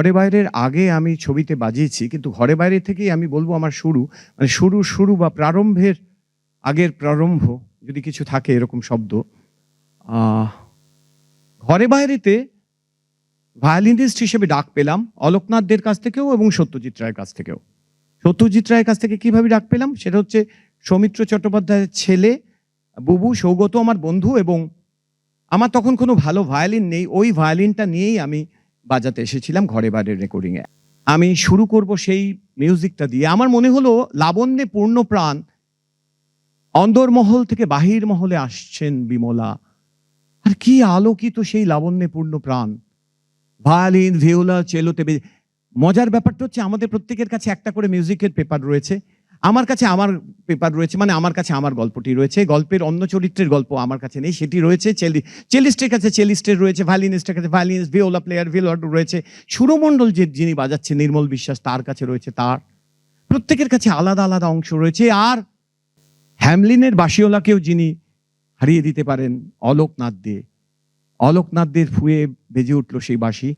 ঘরে বাইরের আগে আমি ছবিতে বাজিয়েছি, কিন্তু ঘরে বাইরে থেকেই আমি বলব আমার শুরু। মানে শুরু শুরু বা প্রারম্ভের আগের প্রারম্ভ, যদি কিছু থাকে এরকম শব্দ। ঘরে বাইরেতে ভায়োলিনিস্ট হিসেবে ডাক পেলাম অলোকনাথদের কাছ থেকেও এবং সত্যজিৎ রায়ের কাছ থেকেও। সত্যজিৎ রায়ের কাছ থেকে কীভাবে ডাক পেলাম? সেটা হচ্ছে সৌমিত্র চট্টোপাধ্যায়ের ছেলে, বুবু, সৌগত, আমার বন্ধু এবং আমার তখন কোনো ভালো ভায়োলিন নেই। ওই ভায়োলিনটা নিয়েই আমি বাজাতে এসেছিলাম ঘরে বাইরের রেকর্ডিংয়ে আমি শুরু করব সেই মিউজিকটা দিয়ে। আমার মনে হলো লাবণ্যে পূর্ণ প্রাণ। অন্দরমহল থেকে বাহির মহলে আসছেন বিমলা। আর কি আলোকিত সেই লাবণ্যে পূর্ণ প্রাণ। ভায়োলিন ভিওলা চেলোতে মজার ব্যাপারটা হচ্ছে আমাদের প্রত্যেকের কাছে একটা করে মিউজিকের পেপার রয়েছে। আমার কাছে আমার পেপার রয়েছে মানে আমার কাছে আমার গল্পটি রয়েছে। গল্পের অন্য চরিত্রের গল্প আমার কাছে নেই, সেটি রয়েছে চেলি চেলিস্টের কাছে চেলিস্টের রয়েছে, ভায়োলিনিস্টের কাছে ভায়োলিনিস্ট, ভিওলা প্লেয়ার ভিওলা রয়েছে। সুরমণ্ডল যে যিনি বাজাচ্ছে নির্মল বিশ্বাস, তার কাছে রয়েছে তার। প্রত্যেকের কাছে আলাদা আলাদা অংশ রয়েছে, আর হ্যামলিনের বাসিওলাকেও যিনি হারিয়ে দিতে পারেন অলোকনাথ দে। অলোকনাথ দের ফুয়ে বেজে উঠল সেই বাঁশি।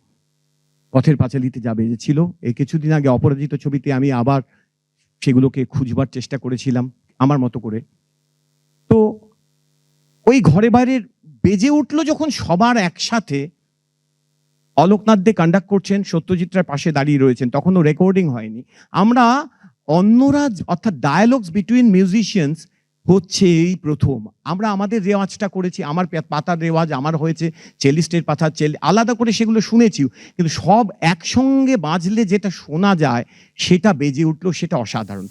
পথের পাঁচালিতে যা বেজেছিল। এই কিছুদিন আগে অপরাজিত ছবিতে আমি আবার সেগুলোকে খুঁজবার চেষ্টা করেছিলাম, আমার মতো করে। তো ওই ঘরে বাইরের বেজে উঠল যখন সবার একসাথে অলোকনাথ দে কন্ডাক্ট করছেন, সত্যজিৎ রায় পাশে দাঁড়িয়ে রয়েছেন, তখনও রেকর্ডিং হয়নি। আমরা অন্যরা, অর্থাৎ ডায়ালগস বিটুইন মিউজিশিয়ানস হচ্ছে এই প্রথম। আমরা আমাদের রেওয়াজটা করেছি, আমার পাতার রেওয়াজ, আমার হয়েছে চেলিস্টের পাতা, চেল আলাদা করে সেগুলো শুনেছি, কিন্তু সব একসঙ্গে বাজলে যেটা শোনা যায়, সেটা বেজে উঠল, সেটা অসাধারণ।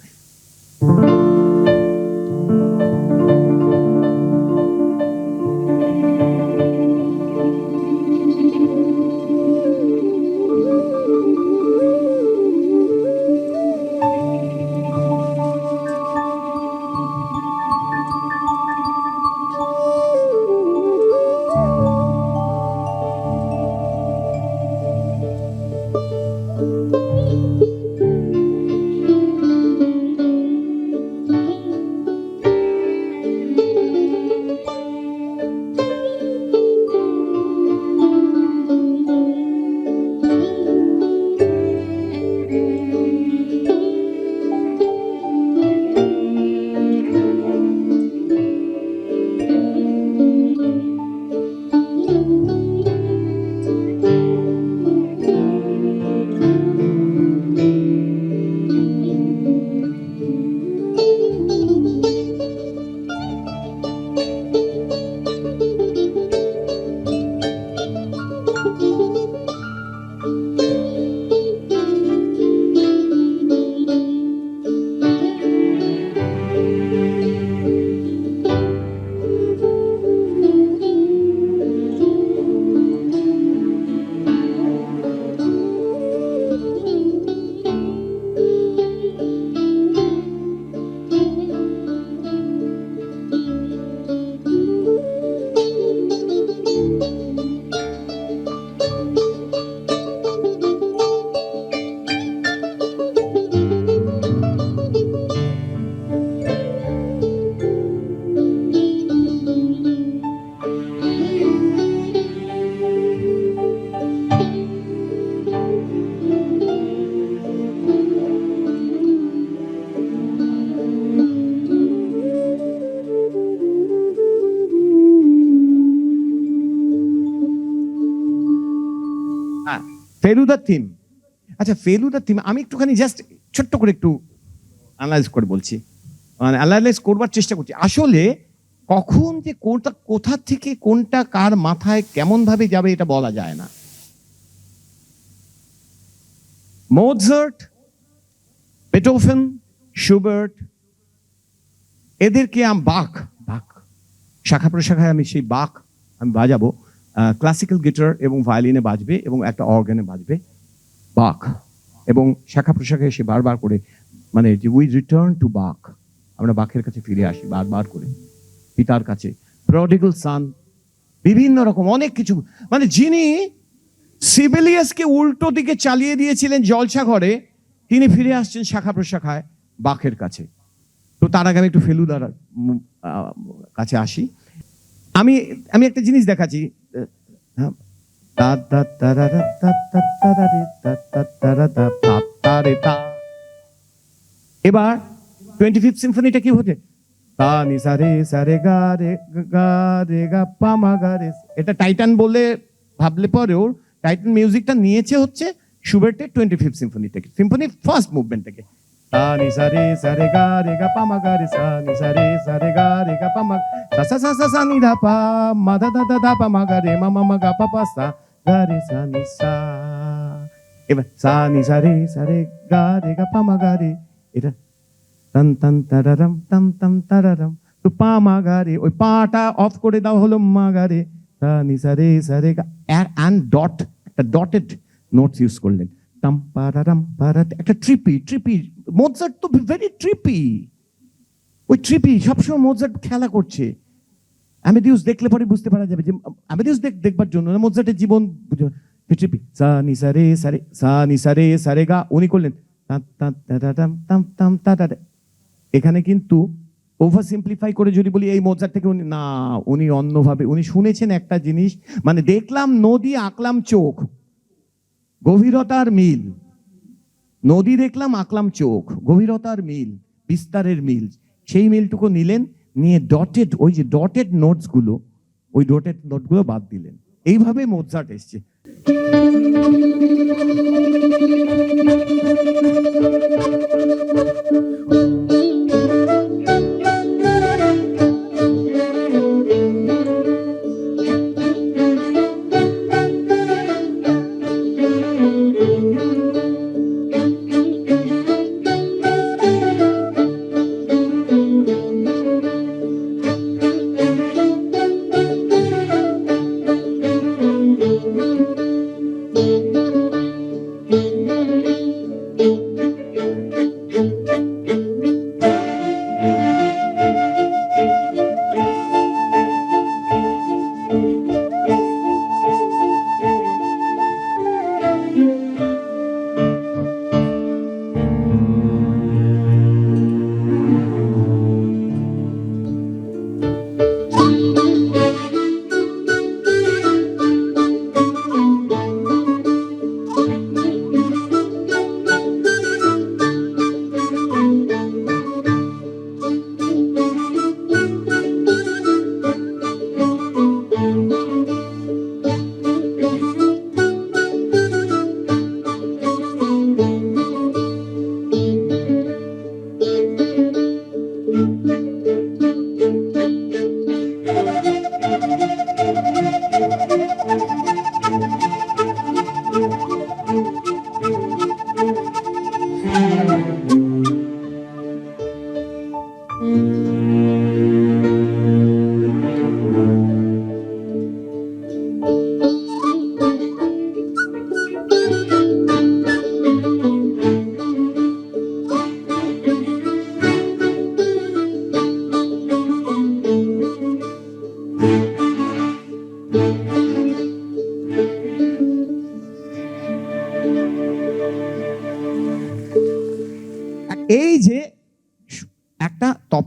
হ্যাঁ ফেলুদা থিম আচ্ছা ফেলুদা থিম আমি একটুখানি জাস্ট ছোট্ট করে একটু অ্যানালাইজ করে বলছি। মানে অ্যানালাইজ করবার চেষ্টা করছি। আসলে কখন যে কোনটা, কোথা থেকে কোনটা কার মাথায় কেমন ভাবে যাবে এটা বলা যায় না। মোজার্ট বেটোফেন শুবার্ট এদেরকে আম বাক বাক শাখা প্রশাখায় আমি সেই বাক আমি বাজাবো। ক্লাসিক্যাল গিটার এবং ভায়োলিনে বাজবে এবং একটা অর্গানে বাজবে বাক এবং শাখা প্রশাখায় সে বারবার করে মানে যে উই রিটার্ন টু বাক আমরা বাকের কাছে ফিরে আসি বারবার করে, পিতার কাছে। প্রডিগল সান বিভিন্ন রকম, অনেক কিছু। মানে যিনি সিভিলিয়াসকে উল্টো দিকে চালিয়ে দিয়েছিলেন জলসা ঘরে তিনি ফিরে আসছেন শাখা প্রশাখায় বাকের কাছে। তো তার আগে আমি একটু ফেলুদার কাছে আসি। আমি আমি একটা জিনিস দেখাচ্ছি। এবার টোয়েন্টি ফিফথ সিম্ফনিটা কি হচ্ছে তা নি সা রে সা রে গা রে গা রে গা পা মা গা রে এটা টাইটান বলে ভাবলে পরেও টাইটান মিউজিকটা নিয়েছে হচ্ছে সুবের্টের টোয়েন্টি ফিফথ সিম্ফনি থেকে সিম্ফনির ফার্স্ট মুভমেন্ট থেকে তা নি সা রে সা রে গা রে গা পা মা গা রে সা নি সা রে সা রে গা রে গা পা মা সা সা সা সা সা নি ধা পা মা ধা ধা ধা ধা পা মা গা রে মা মা মা গা পা পা সা গা রে সা নি সা এবার সা নি সা রে সা রে গা রে গা পা মা গা রে এটা তান তান তারারাম তাম তাম তারারাম তো পা মা গা রে ওই পাটা অফ করে দাও হলো মা গা রে তা নি সা রে সা রে গা অ্যান্ড ডট একটা ডটেড নোটস ইউজ করলেন তাম পারারাম পারাত একটা ট্রিপি ট্রিপি মোজার্ট তো ভেরি ট্রিপি ওই ট্রিপি সবসময় মোজার্ট খেলা করছে। আমেদিউস দেখলে পরে বুঝতে পারা যাবে যে দেখ, দেখবার জন্য মোজার্টের জীবন ট্রিপি সা, নি, সা, রে সা রে, সা, নি, সা, রে সা, রে, গা। উনি করলেন। এখানে কিন্তু ওভার সিম্পলিফাই করে যদি বলি, এই মোজার থেকে উনি, না, উনি অন্যভাবে, উনি শুনেছেন একটা জিনিস মানে দেখলাম নদী, আঁকলাম চোখ। গভীরতার মিল। নদী দেখলাম, আঁকলাম চোখ। গভীরতার মিল, বিস্তারের মিল। সেই মিলটুকু নিলেন, নিয়ে ডটেড ওই যে ডটেড নোটসগুলো, ওই ডটেড নোটগুলো বাদ দিলেন। এইভাবে মোজার্ট এসছে। এই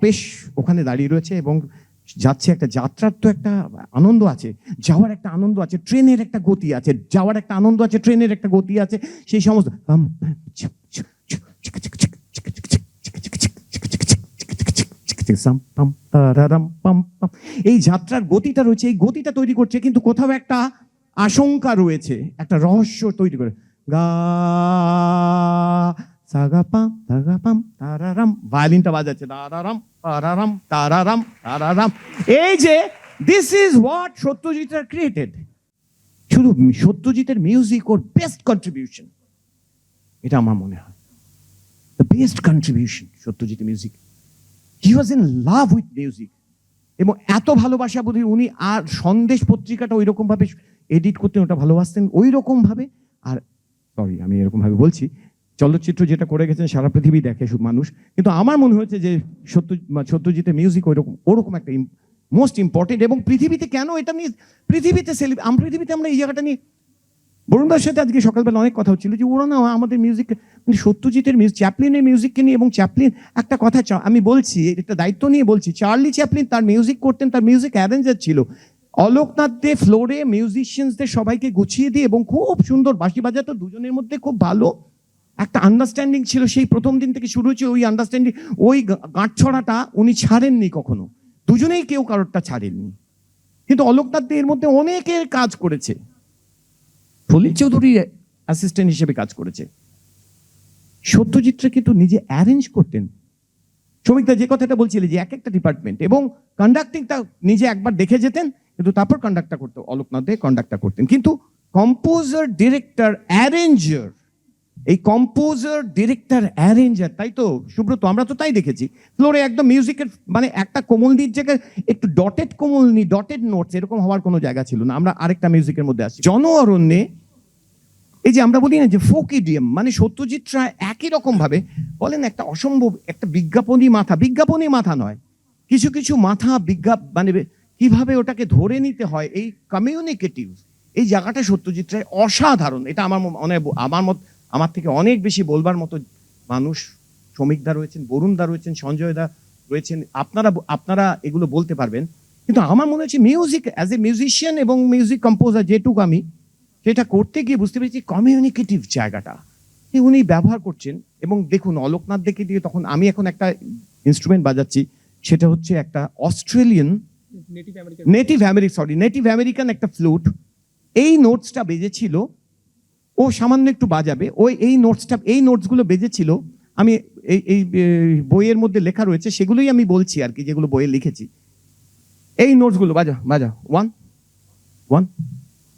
তপেশ ওখানে দাঁড়িয়ে রয়েছে এবং যাচ্ছে একটা যাত্রার তো একটা আনন্দ আছে, যাওয়ার একটা আনন্দ আছে, ট্রেনের একটা গতি আছে, যাওয়ার একটা আনন্দ আছে, ট্রেনের একটা গতি আছে, সেই সমস্ত। এই যাত্রার গতিটা রয়েছে, এই গতিটা তৈরি করছে, কিন্তু কোথাও একটা আশঙ্কা রয়েছে, একটা রহস্য তৈরি করে গা সাগা পাম সাগা পাম তারারাম ভায়োলিনটা বাজাচ্ছে। তারারাম তারারাম তারারাম তারারাম এই যে this is what Satyajit Ray created শুধু সত্যজিতের মিউজিক ওর বেস্ট কন্ট্রিবিউশন এটা আমার মনে হয়। The best contribution Satyajit music he was in love with music এবং এত ভালোবাসা বোধ উনি আর সন্দেশ পত্রিকাটা ওই রকম ভাবে এডিট করতেন, ওটা ভালোবাসতেন ওই রকম ভাবে আর সরি আমি এরকম ভাবে বলছি চলচ্চিত্র যেটা করে গেছেন, সারা পৃথিবী দেখে মানুষ। কিন্তু আমার মনে হয়েছে যে সত্য সত্যজিতের মিউজিক ওইরকম ওরকম একটা মোস্ট ইম্পর্টেন্ট এবং পৃথিবীতে কেন এটা নিয়ে পৃথিবীতে সেলি আম পৃথিবীতে আমরা এই জায়গাটা নিয়ে বরুণদার সাথে আজকে সকালবেলা অনেক কথা হচ্ছিল যে ওরা না আমাদের মিউজিক মানে সত্যজিতের মিউজিক চ্যাপলিনের মিউজিককে নিয়ে এবং চ্যাপলিন একটা কথা আমি বলছি একটা দায়িত্ব নিয়ে বলছি চার্লি চ্যাপলিন তার মিউজিক করতেন, তার মিউজিক অ্যারেঞ্জার ছিল। অলোকনাথ দে ফ্লোরে মিউজিশিয়ানসদের সবাইকে গুছিয়ে দিয়ে এবং খুব সুন্দর বাঁশি বাজাতো, দুজনের মধ্যে খুব ভালো একটা আন্ডারস্ট্যান্ডিং ছিল সেই প্রথম দিন থেকে শুরু হয়েছে ওই আন্ডারস্ট্যান্ডিং ওই গাঁট ছড়াটা উনি ছাড়েননি কখনো। দুজনেই কেউ কারোরটা ছাড়েননি। কিন্তু অলোকনাথ এর মধ্যে অনেকের কাজ করেছে। সলিল চৌধুরী অ্যাসিস্ট্যান্ট হিসেবে কাজ করেছে। সত্যজিৎরা কিন্তু নিজে অ্যারেঞ্জ করতেন। শ্রমিকদা যে কথাটা বলছিলেন যে এক একটা ডিপার্টমেন্ট এবং কন্ডাক্টিংটা নিজে একবার দেখে যেতেন, কিন্তু তারপর কন্ডাক্টটা করতো, অলোকনাথ দে কন্ডাক্টটা করতেন। কিন্তু কম্পোজার ডিরেক্টর অ্যারেঞ্জার এই কম্পোজার ডিরেক্টর অ্যারেঞ্জার তাই তো? সুব্রত, আমরা তো তাই দেখেছি। ফ্লোরে একদম মিউজিকের মানে একটা কোমলনির জায়গায় একটু ডটেড কোমলনি ডটেড নোটস এরকম হওয়ার কোনো জায়গা ছিল না। আমরা আরেকটা মিউজিকের মধ্যে আসি। জন অরণ্যে এই যে আমরা বলি না যে ফোক ইডিয়াম মানে সত্যজিৎ রায় একই রকম ভাবে বলেন একটা অসম্ভব, একটা বিজ্ঞাপনী মাথা। বিজ্ঞাপনী মাথা নয়। কিছু কিছু মাথা বিজ্ঞাপ মানে কীভাবে ওটাকে ধরে নিতে হয়, এই কমিউনিকেটিভ এই জায়গাটা সত্যজিৎ রায় অসাধারণ। এটা আমার মনে হয় আমার মত আমার থেকে অনেক বেশি বলবার মতো মানুষ শ্রমিকদা রয়েছেন বরুণদা রয়েছেন সঞ্জয় দা রয়েছেন। আপনারা আপনারা এগুলো বলতে পারবেন। কিন্তু আমার মনে হচ্ছে মিউজিক অ্যাজ এ মিউজিশিয়ান এবং মিউজিক কম্পোজার যেটুকু আমি সেটা করতে গিয়ে বুঝতে পেরেছি কমিউনিকেটিভ জায়গাটা। উনি ব্যবহার করছেন এবং দেখুন অলোকনাথ দেখে দিয়ে তখন আমি এখন একটা ইনস্ট্রুমেন্ট বাজাচ্ছি সেটা হচ্ছে একটা Australian native American sorry native American একটা ফ্লুট এই নোটসটা বেজেছিল ও সামান্য একটু বাজাবে। ওই এই নোটসটা এই নোটসগুলো বেজেছিল, আমি এই এই বইয়ের মধ্যে লেখা রয়েছে, সেগুলোই আমি বলছি আর কি, যেগুলো বইয়ে লিখেছি। এই নোটসগুলো বাজা বাজা ওয়ান ওয়ান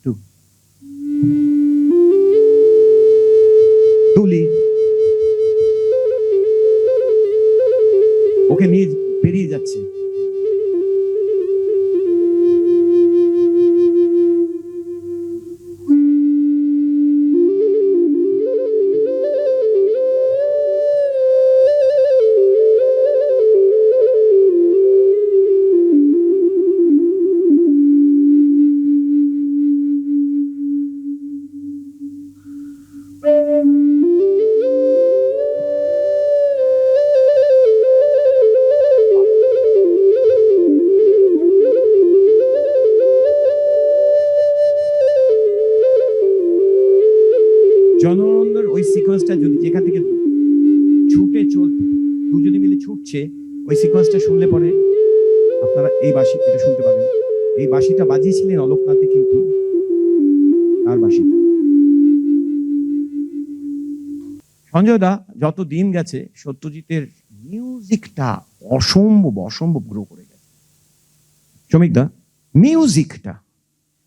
টু তুলি। ওকে নিয়ে বেরিয়ে যাচ্ছে। সঞ্জয় দা যত দিন গেছে সত্যজিতের মিউজিকটা অসম্ভব অসম্ভব গ্রো করে গেছে। শ্রমিক দা মিউজিকটা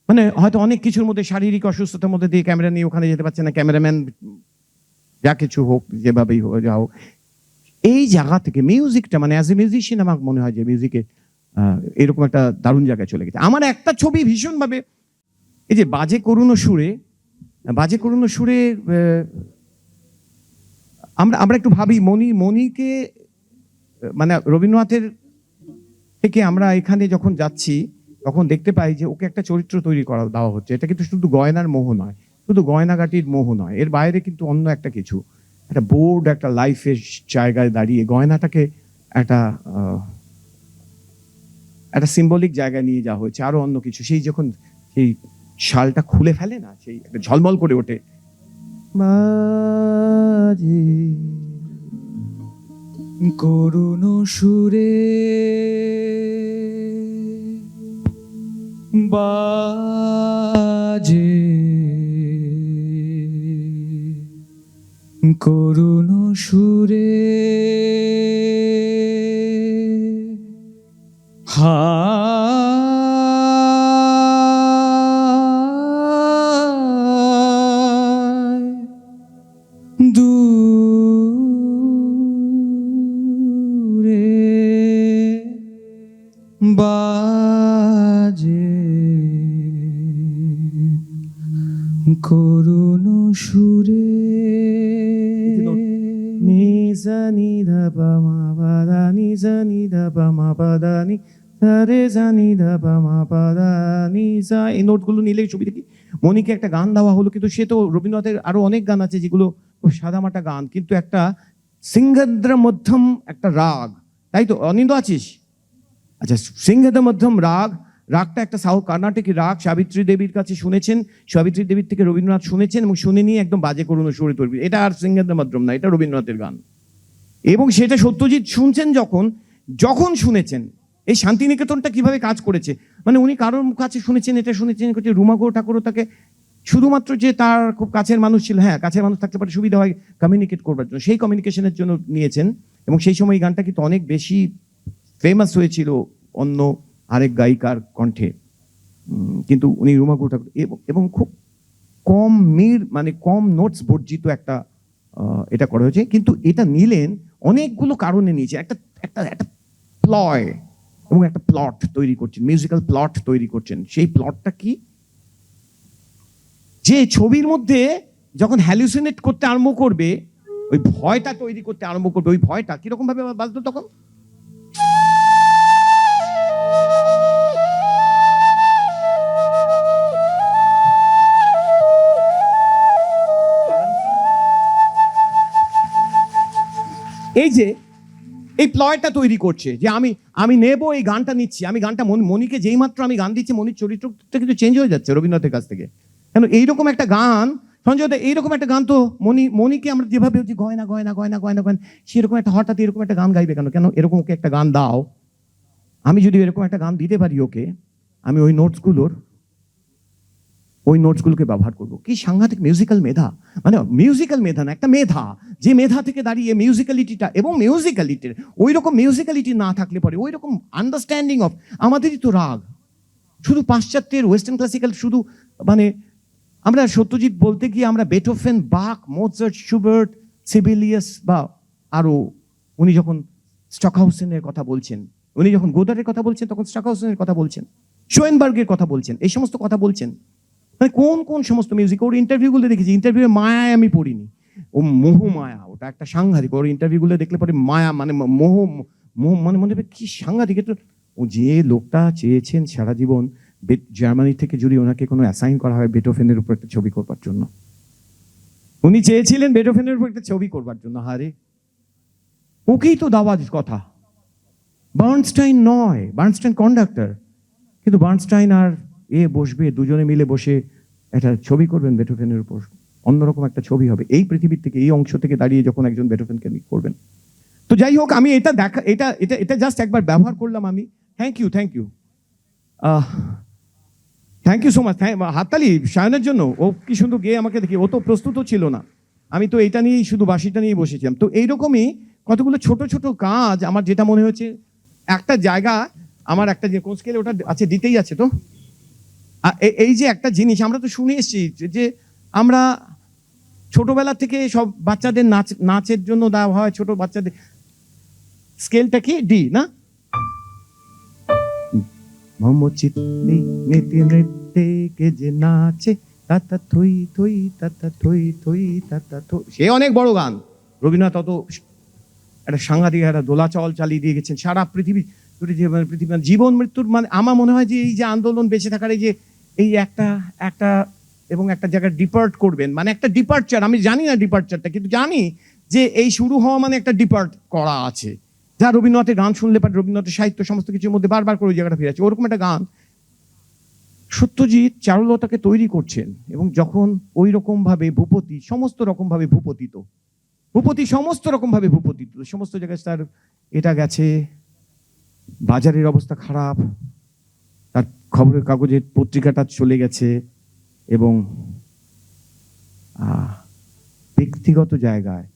মানে হয়তো অনেক কিছুর মধ্যে শারীরিক অসুস্থতার মধ্যে দিয়ে ক্যামেরা নিয়ে ওখানে যেতে পারছে না ক্যামেরাম্যান যা কিছু হোক, যেভাবেই হোক, যা হোক। এই জায়গা থেকে মিউজিকটা মানে অ্যাজ এ মিউজিশিয়ান আমার মনে হয় যে মিউজিকে এরকম একটা দারুণ জায়গায় চলে গেছে। আমার একটা ছবি ভীষণভাবে, এই যে বাজে করুণ সুরে, বাজে করুণ সুরে আমরা আমরা একটু ভাবি মনি মনিকে মানে রবীন্দ্রনাথের থেকে আমরা এখানে যখন যাচ্ছি, তখন দেখতে পাই যে ওকে একটা চরিত্র তৈরি করা দেওয়া হচ্ছে। এটা কিন্তু শুধু গয়নার মোহ নয়, শুধু গয়নাগাটির মোহ নয়, এর বাইরে কিন্তু অন্য একটা কিছু। একটা বোর্ড একটা লাইফের জায়গায় দাঁড়িয়ে গয়নাটাকে একটা একটা সিম্বলিক জায়গায় নিয়ে যাওয়া হয়েছে, আরও অন্য কিছু। সেই যখন সেই শালটা খুলে ফেলে না, সেই একটা ঝলমল করে ওঠে বাজে করুণ সুরে বাজে করুণ সুরে হায় বাজে। করুণ সুরে। নিজা নিধা পামা পাদা নিজা নিধা পামা পাদা নি সারে জা নিধা পামা পাদা নিজা এই নোটগুলো নিলে ছবি দেখি। মনিকে একটা গান দেওয়া হলো, কিন্তু সে তো রবীন্দ্রনাথের আরও অনেক গান আছে যেগুলো সাদামাটা গান, কিন্তু একটা সিংহাদ্র মধ্যম একটা রাগ। তাই তো? অনিন্দ আছিস? আচ্ছা সিংহাদ্র মধ্যম রাগ, রাগটা একটা সাউ কর্ণাটকী রাগ সাবিত্রী দেবীর কাছে শুনেছেন, সাবিত্রী দেবীর থেকে রবীন্দ্রনাথ শুনেছেন এবং শুনে নিয়ে একদম বাজে করুন সুরে তৈরি। এটা আর সিংহাদ্র মধ্যম না, এটা রবীন্দ্রনাথের গান। এবং সেটা সত্যজিৎ শুনছেন যখন যখন শুনেছেন, এই শান্তিনিকেতনটা কীভাবে কাজ করেছে? মানে উনি কারোর কাছে শুনেছেন, এটা শুনেছেন যে রুমাগো ঠাকুরও তাকে শুধুমাত্র যে তার খুব কাছের মানুষ ছিল হ্যাঁ কাছের মানুষ থাকতে পারে সুবিধা হয় কমিউনিকেট করবার জন্য। সেই কমিউনিকেশনের জন্য নিয়েছেন এবং সেই সময় এই গানটা কিন্তু অনেক বেশি ফেমাস হয়েছিল অন্য আরেক গায়িকার কণ্ঠে। কিন্তু উনি রুমাগো ঠাকুর। এবং- খুব কম মির মানে কম নোটস বর্জিত একটা এটা করা হয়েছে। কিন্তু এটা নিলেন অনেকগুলো কারণে নিয়েছে। একটা একটা একটা প্লয় এবং একটা প্লট তৈরি করছেন মিউজিক্যাল প্লট তৈরি করছেন। সেই প্লটটা কি? যে ছবির মধ্যে যখন হ্যালুসিনেট করতে আরম্ভ করবে, ওই ভয়টা তৈরি করতে আরম্ভ করবে, ওই ভয়টা কীরকম ভাবে বাজতো তখন? এই প্লয়টা তৈরি করছে যে আমি আমি নেব এই গানটা নিচ্ছি। আমি গানটা মন- মনিকে যেই মাত্র আমি গান দিচ্ছি, মনির চরিত্রটা কিন্তু চেঞ্জ হয়ে যাচ্ছে রবীন্দ্রনাথের কাছ থেকে। কেন এইরকম একটা গান, সঞ্জয় দা, এইরকম একটা গান তো মনি, মনিকে আমরা যেভাবে হচ্ছে গয়না গয়না গয়না গয়না গয়না, সেরকম একটা হঠাৎ এরকম একটা গান গাইবে কেন? কেন এরকম ওকে একটা গান দাও। আমি যদি এরকম একটা গান দিতে পারি ওকে, আমি ওই নোটসগুলোর ওই নোটসগুলোকে ব্যবহার করব। কি সাংঘাতিক মিউজিক্যাল মেধা? মানে মিউজিক্যাল মেধা না, একটা মেধা। যে মেধা থেকে দাঁড়িয়ে মিউজিক্যালিটিটা এবং মিউজিক্যালিটির ওই রকম মিউজিক্যালিটি না থাকলে পরে ওই রকম আন্ডারস্ট্যান্ডিং অফ আমাদেরই তো রাগ। শুধু পাশ্চাত্যের ওয়েস্টার্ন ক্লাসিক্যাল শুধু মানে আমরা সত্যজিৎ বলতে গিয়ে আমরা বেটোফেন বাক মোজার্ট শুবার্ট সিবিলিয়াস বা আরও উনি যখন স্টকহাউসেনের কথা বলছেন, উনি যখন গোদারের কথা বলছেন, তখন স্টকহাউসেনের কথা বলছেন শোয়েনবার্গের কথা বলছেন, এই সমস্ত কথা বলছেন। মানে কোন কোন সমস্ত মিউজিক ওর ইন্টারভিউগুলো দেখেছি। ইন্টারভিউ মায়ায় আমি পড়িনি। ও মোহ মায়া, ওটা একটা সাংঘাতিক। ওর ইন্টারভিউগুলো দেখলে পরে মায়া মানে মোহ মোহ মানে মনে হবে কি সাংঘাতিক। এটা ও যে লোকটা চেয়েছেন সারা জীবন জার্মানি থেকে যদি ওনাকে কোনো অ্যাসাইন করা হয় বেটোফেনের উপর একটা ছবি করবার জন্য। উনি চেয়েছিলেন বেটোফেনের উপর একটা ছবি করবার জন্য। হারে। ওকেই তো দেওয়ার কথা। বার্নস্টাইন নয়। বার্নস্টাইন কন্ডাক্টর কিন্তু বার্নস্টাইন আর এ বসবে, দুজনে মিলে বসে একটা ছবি করবেন বেটোফেনের উপর। অন্যরকম একটা ছবি হবে। এই পৃথিবীর থেকে, এই অংশ থেকে দাঁড়িয়ে যখন একজন বেটোফেনকে করবেন। তো যাই হোক, আমি এটা দেখা, এটা এটা এটা জাস্ট একবার ব্যবহার করলাম আমি। Thank you thank you thank you so much হাততালি সায়নের জন্য। ও কি সুন্দর গেয়ে আমাকে দেখি, ও তো প্রস্তুত ছিল না। আমি তো এটা নিয়েই, শুধু বাসিটা নিয়েই বসেছিলাম। তো এইরকমই কতগুলো ছোট ছোট কাজ আমার যেটা মনে হচ্ছে একটা জায়গা আমার একটা যে কোন স্কেলে ওটা আছে, দিতেই আছে তো? এই যে একটা জিনিস, আমরা তো শুনে এসেছি যে- আমরা ছোটবেলা থেকে সব বাচ্চাদের নাচ, নাচের জন্য দেওয়া হয়, ছোট বাচ্চাদের। স্কেলটা কি? ডি, না? মমচিত নেতে নৃত্যে কে যে নাচে তাতা থই থই তাতা থই থই তাতা থই সে অনেক বড় গান। রবীন্দ্রনাথ অত একটা সাংঘাতিক একটা দোলাচল চালিয়ে দিয়ে গেছেন। সারা পৃথিবী মানে পৃথিবী মানে জীবন মৃত্যুর মানে আমার মনে হয় যে এই যে আন্দোলন বেঁচে থাকার এই যে এই একটা একটা এবং একটা জায়গায় ডিপার্ট করবেন। মানে একটা ডিপার্চার আমি জানি না ডিপার্চারটা কিন্তু জানি যে এই শুরু হওয়া মানে একটা ডিপার্ট করা আছে। যা রবীন্দ্রনাথের গান শুনলে পারে রবীন্দ্রনাথের সাহিত্য সমস্ত কিছুর মধ্যে বারবার করে ওই জায়গাটা ফিরে আছে ওরকম একটা গান। সত্যজিৎ চারুলতাকে তৈরি করছেন এবং যখন ওই রকমভাবে ভূপতি, সমস্ত রকমভাবে ভূপতিত, ভূপতি সমস্ত রকমভাবে ভূপতিত, সমস্ত জায়গায় তার, এটা গেছে, বাজারের অবস্থা খারাপ খবরের কাগজের পত্রিকাটা চলে গেছে এবং ব্যক্তিগত জায়গায়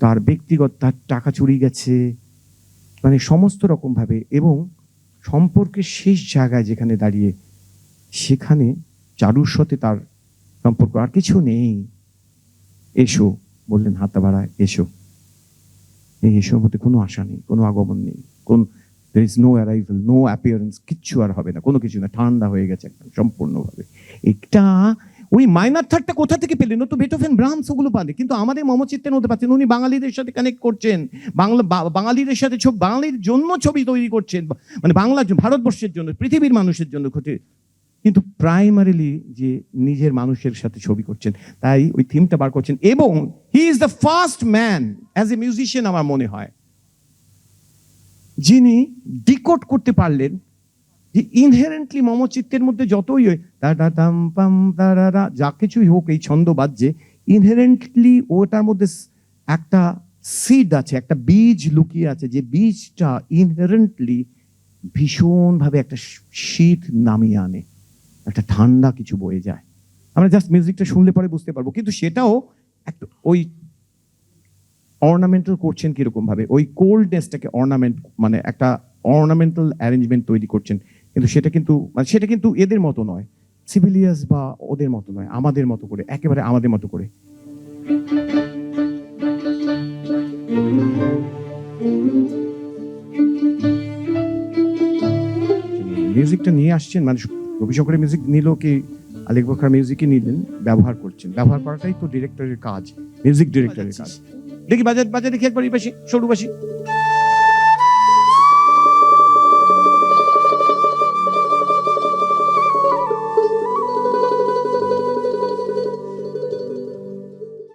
তার ব্যক্তিগত, তার টাকা চুরি গেছে মানে সমস্ত রকমভাবে এবং সম্পর্কের শেষ জায়গায় যেখানে দাঁড়িয়ে সেখানে চারুর সাথে তার সম্পর্ক। আর কিছু নেই। এসো, বললেন হাতা বাড়ায় এসো। এই এসোর মধ্যে কোনো আশা নেই, কোনো আগমন নেই। কোন there is no arrival no appearance কিচ্ছু আর হবে না। কোনো কিছু না ঠান্ডা হয়ে গেছে একদম সম্পূর্ণভাবে। এটা ওই মাইনার থার্ডটা কোথা থেকে পেলেন তো বেটোফেন ব্রাহ্মস ওগুলো পারে কিন্তু আমাদের মমচিত্তের মধ্যে পাচ্ছেন উনি বাঙালিদের সাথে কানেক্ট করছেন। বাংলা বাঙালিদের সাথে ছবি বাঙালির জন্য ছবি তৈরি করছেন। মানে বাংলার জন্য, ভারতবর্ষের জন্য পৃথিবীর মানুষের জন্য ক্ষতি। কিন্তু প্রাইমারিলি যে নিজের মানুষের সাথে ছবি করছেন তাই ওই থিমটা বার করছেন। এবং he is the first man as a musician আমার মনে হয় যিনি ডিকোড করতে পারলেন, যে ইনহেরেন্টলি মমচিত্তের মধ্যে যতই যা কিছুই হোক এই ছন্দ বাজছে ইনহেরেন্টলি ওটার মধ্যে একটা সিড আছে, একটা বীজ লুকিয়ে আছে, যে বীজটা ইনহেরেন্টলি ভীষণভাবে একটা শীত নামিয়ে আনে, একটা ঠান্ডা কিছু বয়ে যায়। আমরা জাস্ট মিউজিকটা শুনলে পরে বুঝতে পারব, কিন্তু সেটাও একটা ওই অর্নামেন্টাল করছেন কীরকম ভাবে? ওই কোল্ডনেসটাকে অর্নামেন্ট মানে একটা অর্নামেন্টাল অ্যারেঞ্জমেন্ট তৈরি করছেন। কিন্তু সেটা কিন্তু মানে সেটা কিন্তু এদের মতো নয়। সিভিলিয়াস বা ওদের মতো নয় আমাদের মতো করে একেবারে আমাদের মতো করে। মিউজিকটা নিয়ে আসছেন মানে রবিশঙ্করের মিউজিক নিল কি আলেক বখার মিউজিকই নিলেন ব্যবহার করছেন। ব্যবহার করাটাই তো ডিরেক্টরের কাজ মিউজিক ডিরেক্টরের কাজ। দেখি বাজার বাজারে দেখি একবার এই পাশে সরু পাশে